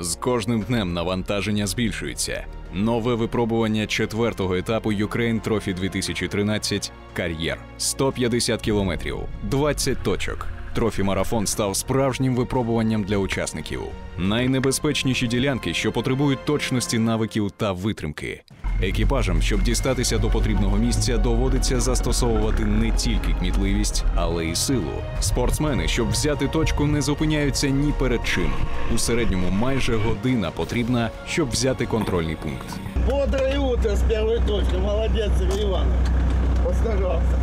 З кожним днем навантаження збільшується. Нове випробування четвертого етапу Ukraine Trophy 2013 кар'єр 150 кілометрів, 20 точок. Трофі марафон став справжнім випробуванням для учасників. Найнебезпечніші ділянки, що потребують точності навиків та витримки. Екіпажам, щоб дістатися до потрібного місця, доводиться застосовувати не тільки кмітливість, але й силу. Спортсмени, щоб взяти точку, не зупиняються ні перед чим. У середньому майже година потрібна, щоб взяти контрольний пункт. Бодрое утро с первой точки. Молодец, Игорь Иванович.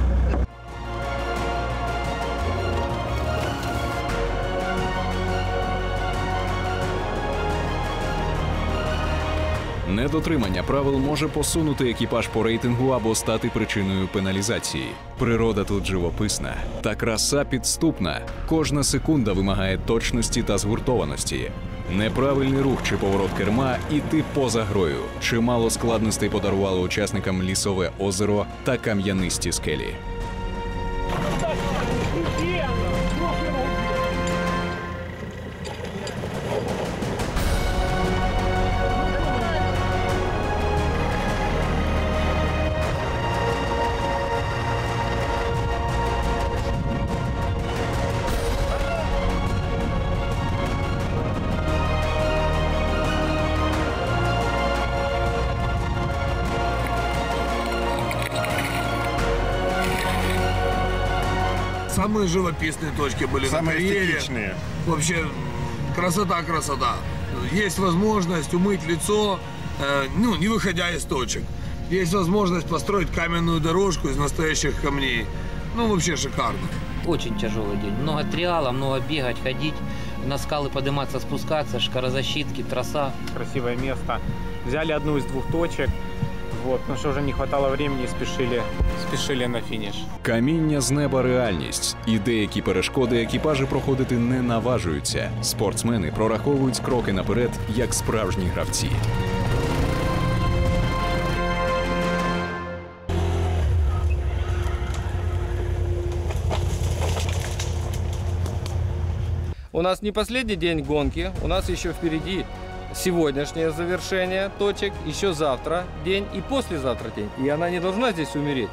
Недотримання правил може посунути екіпаж по рейтингу або стати причиною пеналізації. Природа тут живописна, та краса підступна. Кожна секунда вимагає точності та згуртованості. Неправильний рух чи поворот керма, і ти поза грою. Чимало складностей подарувало учасникам лісове озеро та кам'янисті скелі. Самые живописные точки были на Самые карьере. эстетичные. Вообще красота, красота. Есть возможность умыть лицо, э, ну, не выходя из точек. Есть возможность построить каменную дорожку из настоящих камней. Ну, вообще шикарно. Очень тяжелый день. Много триала, много бегать, ходить, на скалы подниматься, спускаться, шкарозащитки, трасса. красивое место. Взяли одну из двух точек, вот, потому что уже не хватало времени и спешили, спешили на финиш. Каміння з неба реальність, і деякі перешкоди екіпажі проходити не наважуються. Спортсмени прораховують кроки наперед, як справжні гравці. У нас не последний день гонки, у нас еще впереди сегодняшнее завершение точек, еще завтра день и послезавтра день. И она не должна здесь умереть.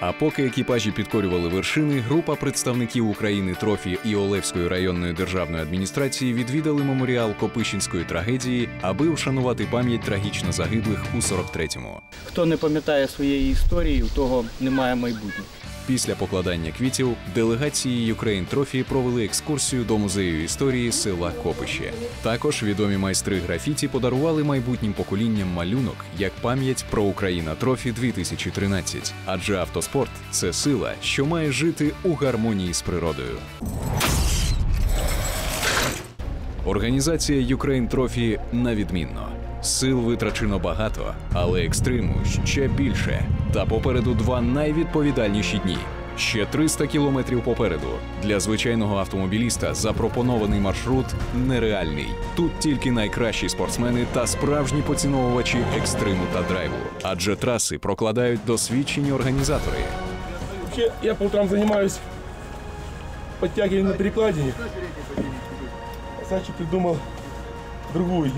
А поки екіпажі підкорювали вершини, група представників України Трофі і Олевської районної державної адміністрації відвідали меморіал Копишинської трагедії, аби вшанувати пам'ять трагічно загиблих у 43-му. Хто не пам'ятає своєї історії, у того немає майбутнього. Після покладання квітів делегації Ukraine Trophy провели екскурсію до музею історії села Копище. Також відомі майстри графіті подарували майбутнім поколінням малюнок як пам'ять про Україна Трофі 2013. Адже автоспорт це сила, що має жити у гармонії з природою. Організація Ukraine Trophy на відмінно. Сил витрачено багато, але екстриму ще більше. Та попереду два найвідповідальніші дні. Ще 300 кілометрів попереду. Для звичайного автомобіліста запропонований маршрут нереальний. Тут тільки найкращі спортсмени та справжні поціновувачі екстриму та драйву. Адже траси прокладають досвідчені організатори. Я по утрам занимаюсь подтягиванием на перекладине. А Сачи придумал другую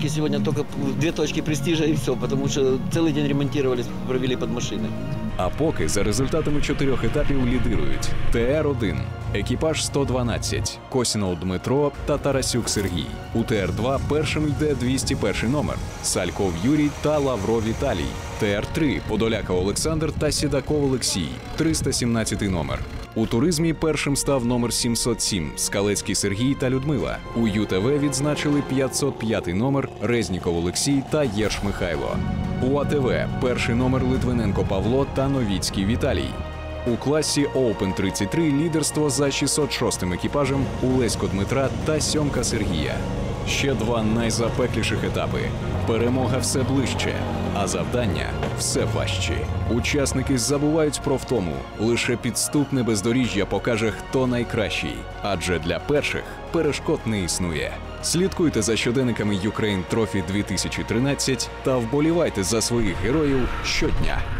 гимнастику. И Сегодня только две точки престижа и все, потому что целый день ремонтировались, провели под машиной. А поки за результатами чотирьох етапів лідирують ТР-1, екіпаж 112, Косінов Дмитро та Тарасюк Сергій. У ТР-2 першим йде 201 номер, Сальков Юрій та Лавров Віталій. ТР-3 Подоляка Олександр та Сідаков Олексій, 317 номер. У туризмі першим став номер 707 Скалецький Сергій та Людмила. У ЮТВ відзначили 505 номер Резніков Олексій та Єрш Михайло. У АТВ перший номер Литвиненко Павло та Новіцький Віталій. У класі Open 33 лідерство за 606 екіпажем Улесько Дмитра та Сьомка Сергія. Ще два найзапекліших етапи. Перемога все ближче, а завдання все важчі. Учасники забувають про втому. Лише підступне бездоріжжя покаже, хто найкращий. Адже для перших перешкод не існує. Слідкуйте за щоденниками Ukraine Trophy 2013 та вболівайте за своїх героїв щодня.